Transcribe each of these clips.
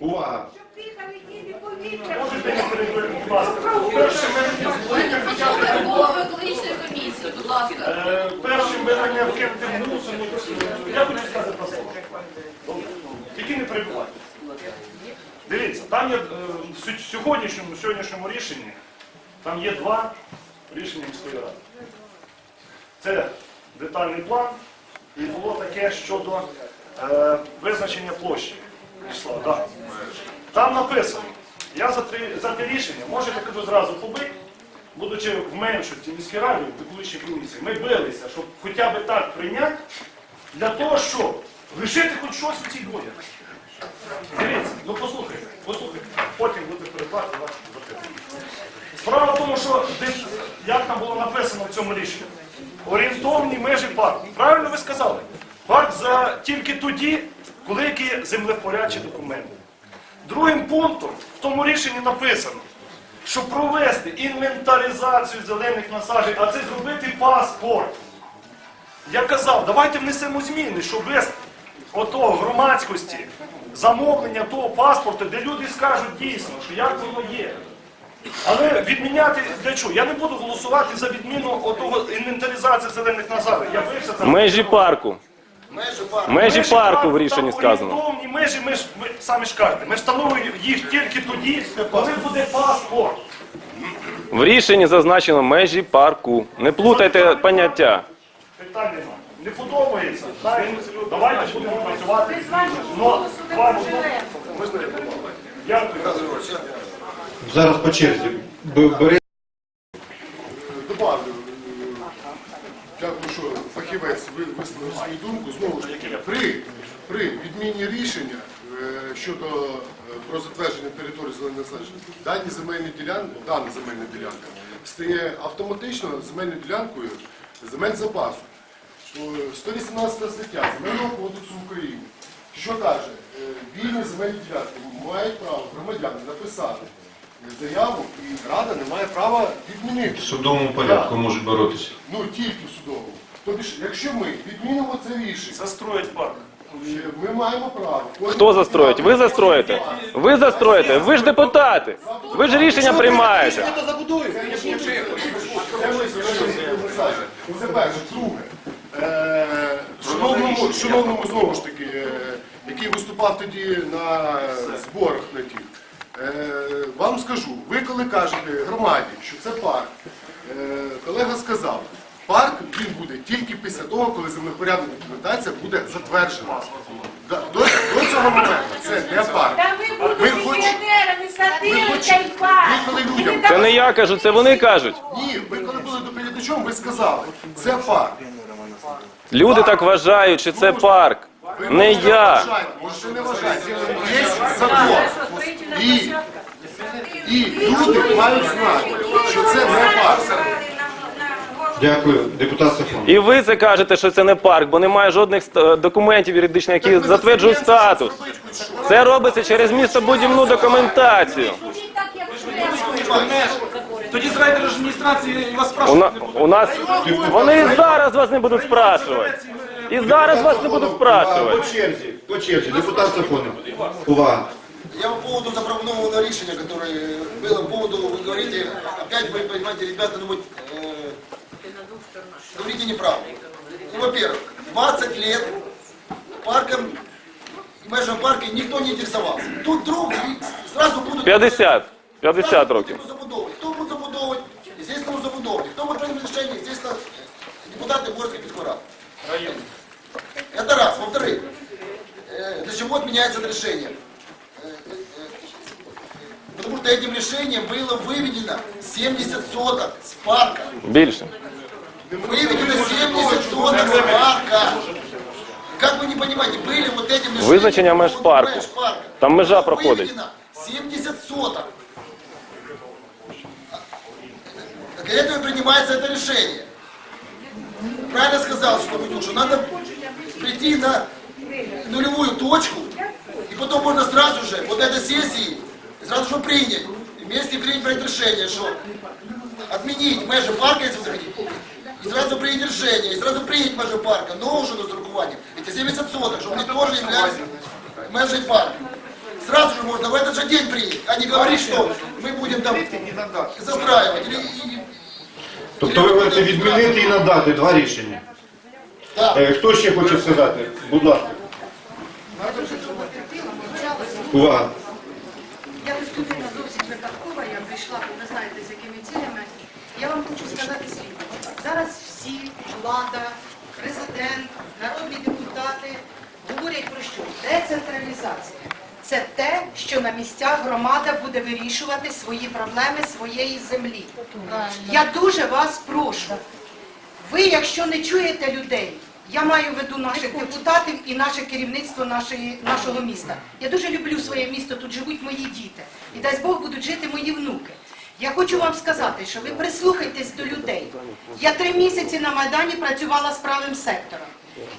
Увага! Можете не перебити, будь ласка. Перше ми екологічної комісії, будь ласка. Е, Першим визнання об'єктів мусу, я хочу сказати про слово. Тільки не перебувайте. Дивіться, там є е, в сю- сьогоднішньому, сьогоднішньому рішенні, там є два рішення міської ради. Це детальний план, і було таке щодо е, визначення площі. Вячеслав, да. Там написано, я за, три, за те рішення, можете кажу зразу побити, будучи в меншості міській раді, в екологічній комісії, ми билися, щоб хоча б так прийняти, для того, щоб лишити хоч щось у цій долі. Дивіться, ну послухайте, послухайте, потім будете передбачити ваші запитання. Справа в тому, що як там було написано в цьому рішенні, орієнтовні межі парку. Правильно ви сказали? Парк за тільки тоді, які землевпорядчі документи. Другим пунктом в тому рішенні написано, що провести інвентаризацію зелених насаджень, а це зробити паспорт. Я казав, давайте внесемо зміни, що без отого громадськості замовлення того паспорту, де люди скажуть дійсно, що як воно є. Але відміняти для чого? Я не буду голосувати за відміну отого інвентаризації зелених насаджень. Я бився за Межі парку. Межі парку в рішенні там сказано. орієнтовні межі, ми ж ви самі ж кажете, ми встановлюємо їх тільки тоді, коли буде паспорт. В рішенні зазначено межі парку. Не плутайте поняття. Питань немає. Не подобається. Давайте будемо працювати. Вам-. Дякую. Зараз по черзі. Б- Бери Добавлю, е, дякую, що фахівець ви- висловив свою думку. Знову ж таки, при, при відміні рішення е, щодо е, про затвердження території зелених насаджень, дані земельні ділянки, дана земельна ділянка стає автоматично земельною ділянкою земель запасу. Е, 118 стаття Земельного кодексу України. Що каже? Е, Вільні земельні ділянки мають право громадяни написати заяву, і Рада не має права відмінити. в судовому порядку можуть боротися. Ну тільки в судовому. Тобто, якщо ми відмінимо це рішення, Застроїть парк. е, ми маємо право. Хто застроїть? Ви застроїте. Ви застроїте. Ви ж депутати. Ви ж рішення приймаєте. Це ми записали. Це перше. Друге. Е, Шановному, шановному знову ж таки, е, який виступав тоді на зборах на тих. Е, Вам скажу, ви коли кажете громаді, що це парк, е, колега сказав, парк він буде тільки після того, коли землепорядна документація буде затверджена. До, до цього моменту це не парк. Та ви будете хоч- пенсіонерами садили цей парк. ви коли людям- Це не я кажу, це вони кажуть. Ні, ви коли були доповідачом, ви сказали, це парк. Люди так вважають, що це парк. Ви Не можете я. вважати, Можете не вважати. Є закон. І, і люди мають знати, що це не парк. Дякую. Депутат Сафон. І ви це кажете, що це не парк, бо немає жодних ст- документів юридичних, які Так ви затверджують зацікавлені, статус. щоб зробити хоч щось. Це робиться через містобудівну документацію. Ходіть так, як треба. Тоді з райдержадміністрації вас У, спрашують. на, у нас вони і зараз вас не будуть спрашувати. І зараз вас не будуть По спрашувати. черзі, по черзі. Депутат Сафонов. Увага. Я по поводу запрогнованного решения, которое было, по поводу, вы говорите, опять вы понимаете, ребята, ну вот, э, говорите неправду. Ну, во-первых, 20 лет парком, в межах парке никто не интересовался. Тут вдруг и сразу будут... 50. 50 років. Хто забудовувати? Хто буде забудовувати? Звісно, забудовувати. Хто буде прийняти рішення? Звісно, депутати Борської міської ради. Это раз. Во-вторых, э, для чего отменяется это решение? Э, э, э, Потому что этим решением было выведено 70 соток с парка. Більше. Выведено 70 соток с парка. Как вы не понимаете, были вот этим решением... Визначення меж парку. меж. Там межа проходить. выведено 70 соток. Так этого принимается это решение. Правильно сказал, что Митюш, что надо прийти на нулевую точку, и потом можно сразу же, вот этой сессии, сразу же принять, вместе принять решение, что отменить межи парка, если захотите, и сразу принять решение, и сразу принять межи парка, но уже с урахуванням. Эти 70 соток, чтобы они тоже являлись межей парка. сразу же можно в этот же день принять, а не говорить, что мы будем там застраивать. Или, и- Тобто ви говорите відмінити і надати два рішення. да. Е, Хто ще хоче сказати? Будь ласка. Увага. Я ось людина зовсім випадкова, я прийшла, ви знаєте, з якими цілями. Я вам хочу сказати слідно. Зараз всі, влада, президент, народні депутати говорять про що? Децентралізація. Це те, що на місцях громада буде вирішувати свої проблеми своєї землі. Я дуже вас прошу. Ви, якщо не чуєте людей, я маю в виду наших депутатів і наше керівництво нашої, нашого міста. Я дуже люблю своє місто, тут живуть мої діти. І дай Бог будуть жити мої внуки. Я хочу вам сказати, що ви прислухайтесь до людей. Я три місяці на Майдані працювала з правим сектором.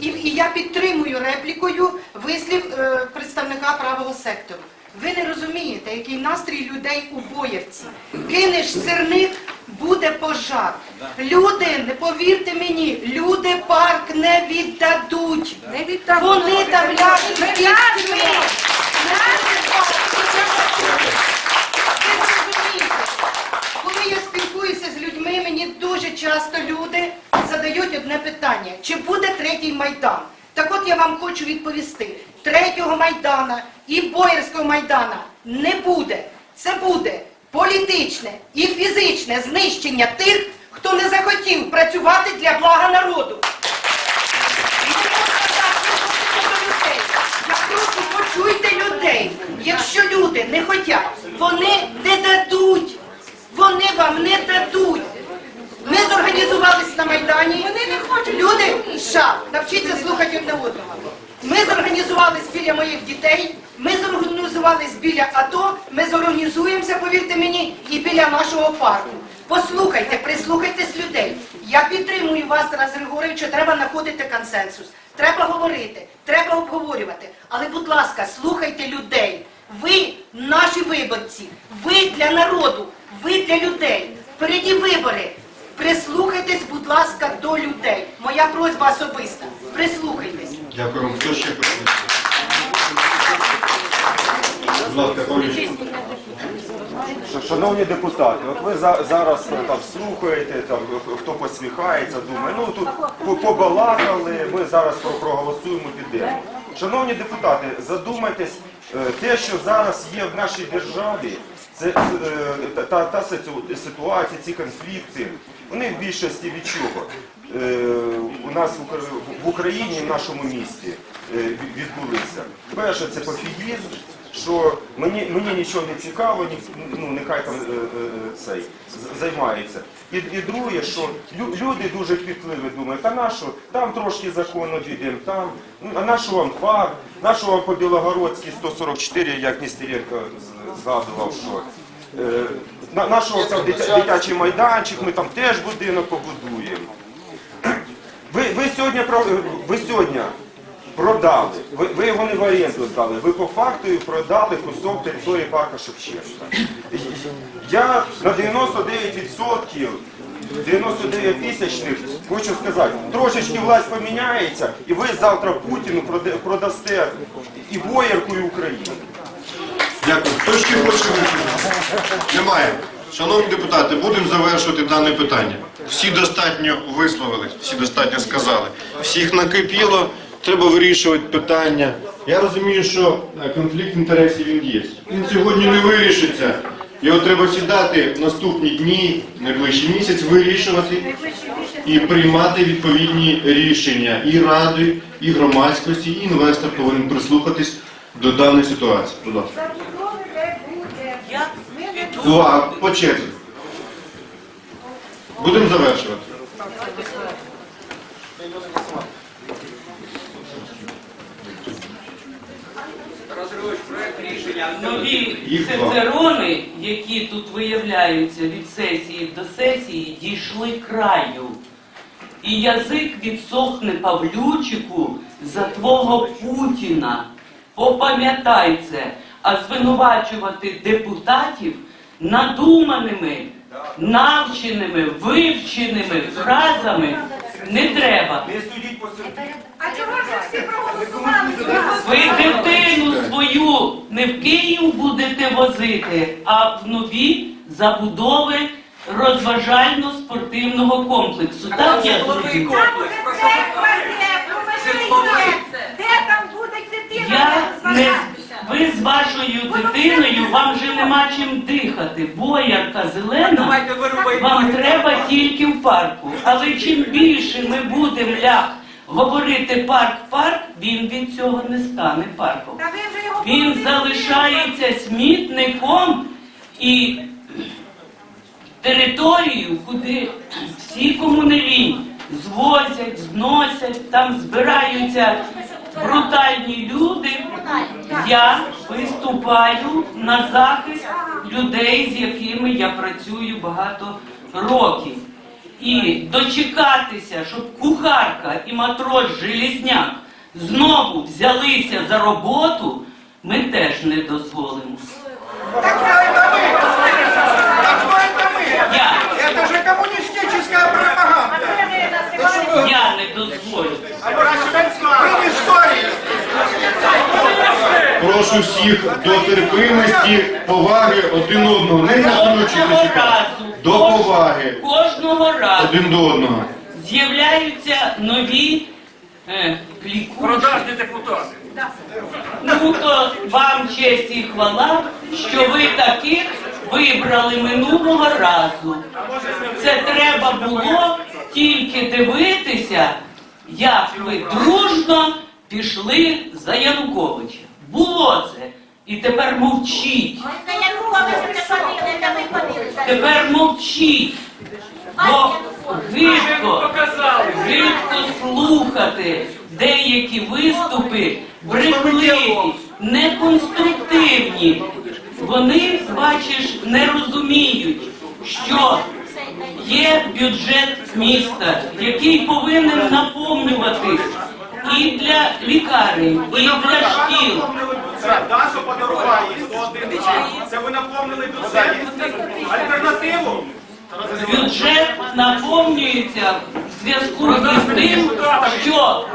І, і я підтримую реплікою вислів е, представника правого сектору. Ви не розумієте, який настрій людей у боярці. Кинеш сирник, буде пожар. Люди, не повірте мені, люди парк не віддадуть. Не віддадуть. Вони там ляжуть Ми в кістьми. ляжемо. Ви зрозумієте, коли я спілкуюся з людьми, мені дуже часто люди задають одне питання: чи буде третій майдан? Так от я вам хочу відповісти: третього майдана і боярського майдана не буде. Це буде політичне і фізичне знищення тих, хто не захотів працювати для блага народу. Виходити до людей. Почуйте людей. Якщо люди не хочуть, вони не дадуть. Вони вам не дадуть. Ми зорганізувались на Майдані. Вони не хочуть. Люди, ша, навчіться слухати одне одного. Ми зорганізувались біля моїх дітей, ми зорганізувались біля АТО, ми зорганізуємося, повірте мені, і біля нашого парку. Послухайте, прислухайтесь людей. Я підтримую вас, Тарас Григорович, що треба знаходити консенсус. Треба говорити, треба обговорювати. Але, будь ласка, слухайте людей. Ви наші виборці, ви для народу, ви для людей. Впереді вибори. Прислухайтесь, будь ласка, до людей. Моя просьба особиста. Прислухайтесь. Дякуємо. Хто ще? Будь ласка. Шановні депутати, от ви за- зараз е, там слухаєте, там хто посміхається, думає, ну тут побалакали, ми зараз про- проголосуємо підемо. Шановні депутати, задумайтесь, е, те, що зараз є в нашій державі, це е, та, та, та ситуація, ці конфлікти, вони в більшості від чого? Е, У нас в Укра- в Україні, в нашому місті е, відбулися. Перше, це пофігізм, що мені, нічого не цікаво, ну, нехай там е, цей займається. І, друге, що люди дуже квітливі думають, а на що, там трошки закону дійдемо, там, ну, а на що вам парк, на що вам по Білогородській 144, як Нестеренко згадував, що на, на там дитя- дитячий майданчик, ми там теж будинок побудуємо. Ви, ви сьогодні ви сьогодні продали, ви, ви його не в оренду здали, ви по факту продали кусок території парка Шевченка. Я на 99%, 99 тисячних хочу сказати, трошечки власть поміняється, і ви завтра Путіну продасте і боярку, і Україну. Дякую. Хто ще хоче виступити? Немає. Шановні депутати, будемо завершувати дане питання. Всі достатньо висловились, всі достатньо сказали. Всіх накипіло, треба вирішувати питання. Я розумію, що е, конфлікт інтересів він є. Він сьогодні не вирішиться. Його треба сідати в наступні дні, найближчий місяць, вирішувати і приймати відповідні рішення. І ради, і громадськості, і інвестор повинен прислухатись до даної ситуації. Будь ласка. Увага, по черзі. Будемо завершувати. Нові Їх два. цицерони, які тут виявляються від сесії до сесії, дійшли краю. І язик відсохне Павлючику за твого Путіна. Попам'ятай це, а звинувачувати депутатів надуманими, навченими, вивченими фразами не треба. Не судіть по собі. А чого ж всі проголосували? Ви дитину свою не в Київ будете возити, а в нові забудови розважально-спортивного комплексу. Так я зрозумів? Там буде церква, де, де там буде дитина Я не. Ви з вашою дитиною вам вже нема чим дихати. Боярка зелена вам треба тільки в парку. Але чим більше ми будемо ляг говорити парк-парк, він від цього не стане парком. Він залишається смітником і територію, куди всі кому звозять, зносять, там збираються брутальні люди. Я виступаю на захист людей, з якими я працюю багато років. І дочекатися, щоб кухарка і матрос Желізняк знову взялися за роботу, ми теж не дозволимо. Я, Это же коммунистическая пропаганда. Я не дозволю. Прошу всіх до терпимості, поваги один одного. Не накручуйтеся. разу, До поваги кожного разу один до одного. з'являються нові е, клікуші. Продажні депутати. Ну то вам честь і хвала, що ви таких вибрали минулого разу. Це треба було тільки дивитися, як ви дружно пішли за Януковича. Було це. І тепер мовчіть. Ми за Януковича не ходили, та ми ходили. Тепер мовчіть. Бо гидко, гидко слухати деякі виступи брехливі, неконструктивні. Вони, бачиш, не розуміють, що є бюджет міста, який повинен наповнюватись і для лікарень, і для шкіл. Дашу подарували 101 бал. Це ви наповнили бюджет. Альтернативу? Бюджет наповнюється в зв'язку з тим, що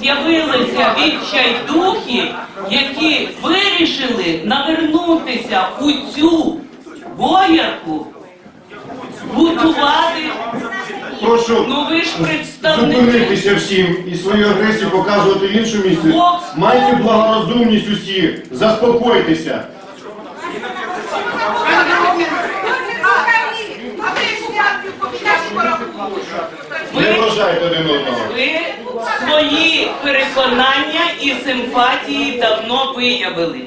з'явилися відчайдухи, які вирішили навернутися у цю боярку, будувати. Прошу Ну ви ж представники. зупинитися всім і свою агресію показувати в іншому місці. Майте благорозумність усі, заспокойтеся. А ви. Не вражайте один одного. Ви свої переконання і симпатії давно виявили.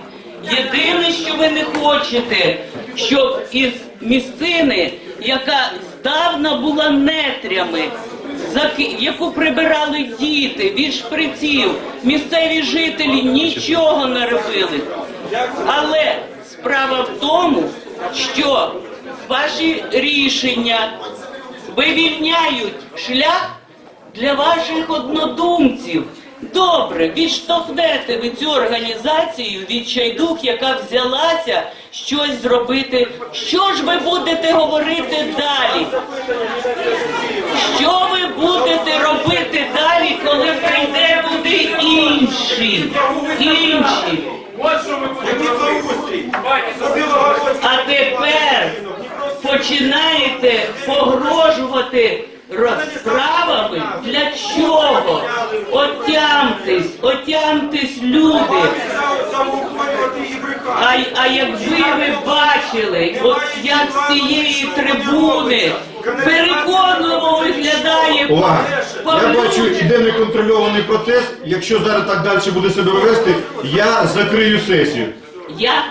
Єдине, що ви не хочете, щоб із місцини, яка здавна була нетрями, яку прибирали діти від шприців, місцеві жителі нічого не робили. Але справа в тому, що ваші рішення вивільняють шлях для ваших однодумців. Добре, відштовхнете ви цю організацію відчайдух, яка взялася щось зробити. Що ж ви будете говорити далі? Що ви будете робити далі, коли прийде туди інші? Інші. А тепер починаєте погрожувати розправами. Для чого? Отямтесь, отямтесь, люди. А, а якби ви бачили, от як з цієї трибуни переконливо виглядає Увага! Я бачу, іде неконтрольований процес. Якщо зараз так далі буде себе вести, я закрию сесію. Я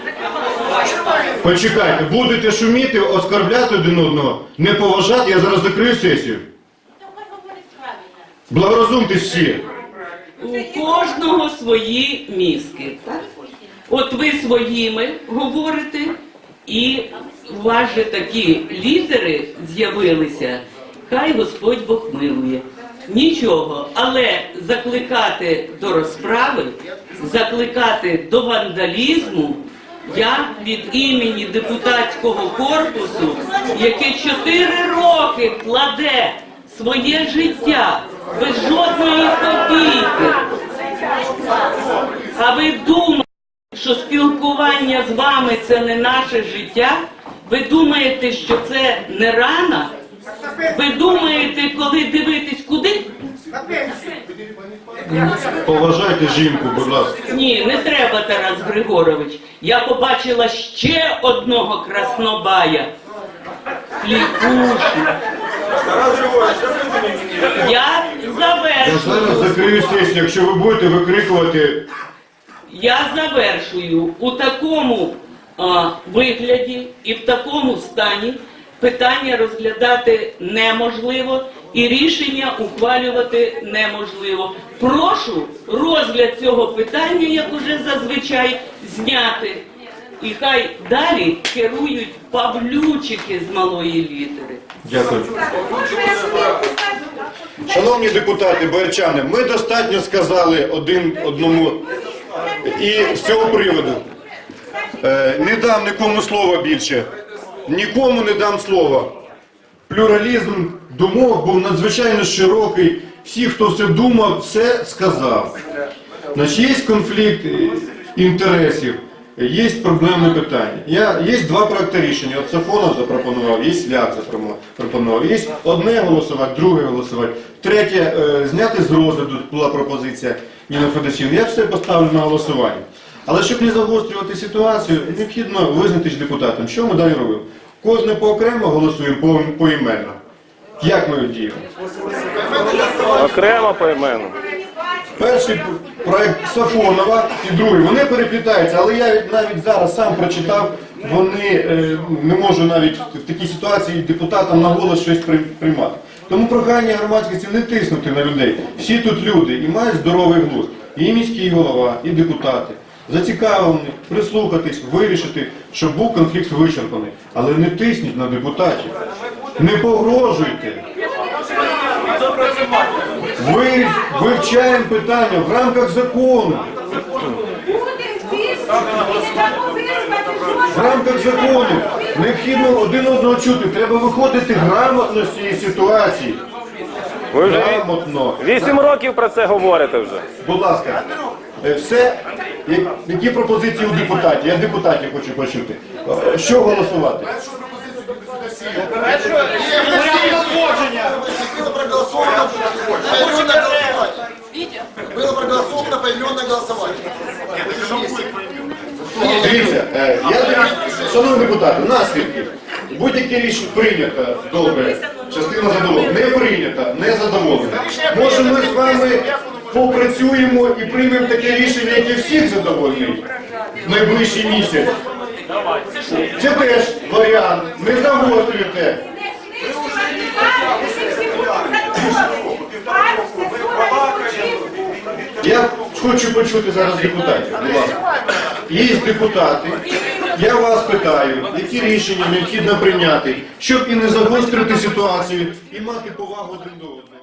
Почекайте, будете шуміти, оскорбляти один одного, не поважати, я зараз закрию сесію. Благорозумтесь всі. У кожного свої мізки. Так? От ви своїми говорите, і у вас же такі лідери з'явилися. Хай Господь Бог милує. Нічого, але закликати до розправи, закликати до вандалізму. Я від імені депутатського корпусу, яке чотири роки кладе своє життя без жодної копійки. А ви думаєте, що спілкування з вами це не наше життя, ви думаєте, що це не рана? Ви думаєте, коли дивитесь куди? Поважайте жінку, будь ласка. Ні, не треба, Тарас Григорович. Я побачила ще одного краснобая. Клікушу. Я Я завершую. зараз закрию сесію, якщо ви будете викрикувати Я завершую у такому а, вигляді і в такому стані питання розглядати неможливо і рішення ухвалювати неможливо. Прошу розгляд цього питання, як уже зазвичай, зняти. І хай далі керують павлючики з малої літери. Дякую. Шановні депутати, боярчани, ми достатньо сказали один одному і з цього приводу. Е, не дам нікому слова більше. Нікому не дам слова. Плюралізм думок був надзвичайно широкий. Всі, хто все думав, все сказав. Значить, є конфлікт е, інтересів, є проблемне питання. Я, є два проекти рішення. От Сафонов запропонував, є Ляк запропонував. Є одне голосувати, друге голосувати. Третє, е, зняти з розгляду була пропозиція Ніна Федосівна. Я все поставлю на голосування. Але щоб не загострювати ситуацію, необхідно визнатись депутатом. Що ми далі робимо? Кожне поокремо голосуємо по, поіменно. Як ми діємо? Окремо поіменно. Перший проект Сафонова і другий, вони переплітаються, але я навіть зараз сам прочитав, вони е, не можу навіть в такій ситуації депутатам на голос щось при- приймати. Тому прохання громадськості не тиснути на людей. Всі тут люди і мають здоровий глузд. І міський голова, і депутати. Зацікавлені прислухатись, вирішити, щоб був конфлікт вичерпаний. Але не тисніть на депутатів. Не погрожуйте. Ми вивчаємо питання в рамках закону. В рамках закону необхідно один одного чути. Треба виходити грамотно з цієї ситуації. Ви вже Грамотно. вісім років про це говорите вже. Будь ласка, е, все. Я- Які пропозиції у депутатів? Я депутатів хочу почути. Е, Що голосувати? Першу пропозицію депутата Было проголосовано поименное голосование. Было проголосовано поименное голосование. Дивіться, е, я шановні депутати, наслідки. Будь-яке рішення прийнято добре, частина задоволена. Не прийнято, не задоволена. Може ми з вами попрацюємо і приймемо таке рішення, яке всіх задовольнить в найближчий місяць. Це теж варіант. Не загострюйте. не знищувати пару, всі всі будуть задоволені. Пару все сьогодні Я хочу почути зараз депутатів. Будь ласка. Є депутати. Я вас питаю, які рішення необхідно прийняти, щоб і не загострити ситуацію, і мати повагу один до одного.